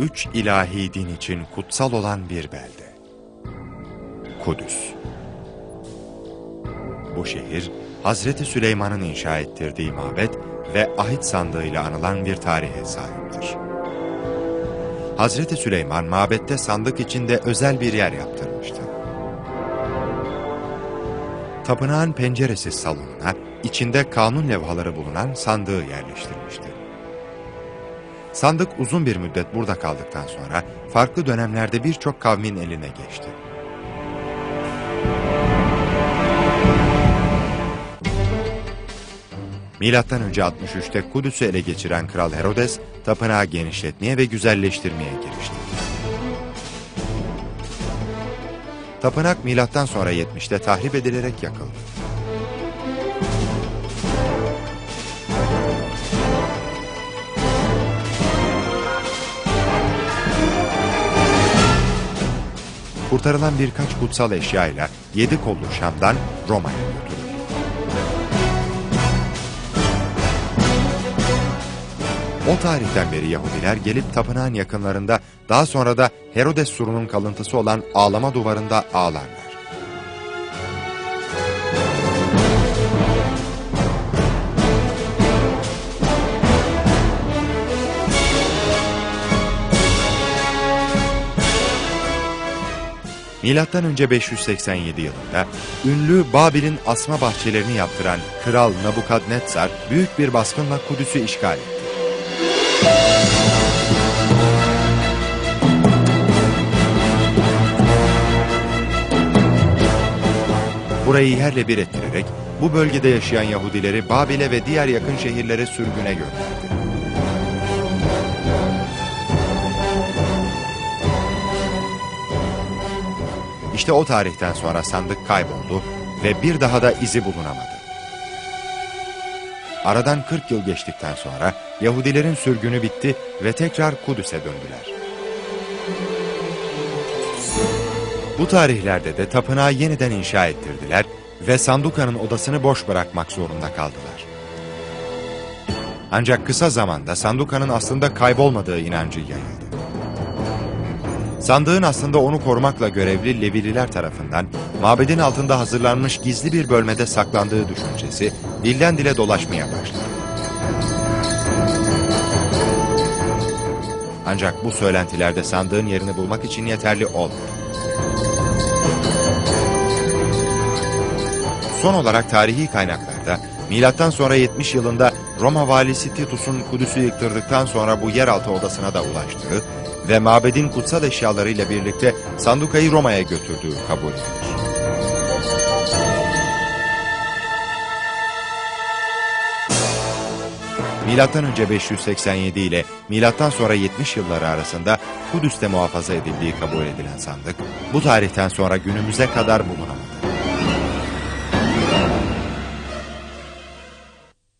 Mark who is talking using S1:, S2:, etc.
S1: üç ilahi din için kutsal olan bir belde. Kudüs. Bu şehir, Hazreti Süleyman'ın inşa ettirdiği mabet ve ahit sandığıyla anılan bir tarihe sahiptir. Hazreti Süleyman mabette sandık içinde özel bir yer yaptırmıştı. Tapınağın penceresiz salonuna içinde kanun levhaları bulunan sandığı yerleştirmişti. Sandık uzun bir müddet burada kaldıktan sonra farklı dönemlerde birçok kavmin eline geçti. Milattan önce 63'te Kudüs'ü ele geçiren Kral Herodes, tapınağı genişletmeye ve güzelleştirmeye girişti. Tapınak milattan sonra 70'te tahrip edilerek yakıldı. Kurtarılan birkaç kutsal eşyayla yedi kollu Şam'dan Roma'ya götürüldü. O tarihten beri Yahudiler gelip tapınağın yakınlarında daha sonra da Herodes surunun kalıntısı olan ağlama duvarında ağlarlar. Önce 587 yılında ünlü Babil'in asma bahçelerini yaptıran Kral Nabukadnetsar büyük bir baskınla Kudüs'ü işgal etti. Burayı yerle bir ettirerek bu bölgede yaşayan Yahudileri Babil'e ve diğer yakın şehirlere sürgüne gönderdi. İşte o tarihten sonra sandık kayboldu ve bir daha da izi bulunamadı. Aradan 40 yıl geçtikten sonra Yahudilerin sürgünü bitti ve tekrar Kudüs'e döndüler. Bu tarihlerde de tapınağı yeniden inşa ettirdiler ve Sanduka'nın odasını boş bırakmak zorunda kaldılar. Ancak kısa zamanda Sanduka'nın aslında kaybolmadığı inancı yayıldı. Sandığın aslında onu korumakla görevli Levililer tarafından mabedin altında hazırlanmış gizli bir bölmede saklandığı düşüncesi dilden dile dolaşmaya başladı. Ancak bu söylentilerde sandığın yerini bulmak için yeterli olmadı. Son olarak tarihi kaynaklarda milattan sonra 70 yılında Roma valisi Titus'un Kudüs'ü yıktırdıktan sonra bu yeraltı odasına da ulaştığı ve mabedin kutsal eşyalarıyla birlikte Sanduka'yı Roma'ya götürdüğü kabul edilir. Milattan önce 587 ile milattan sonra 70 yılları arasında Kudüs'te muhafaza edildiği kabul edilen sandık, bu tarihten sonra günümüze kadar bulunamadı.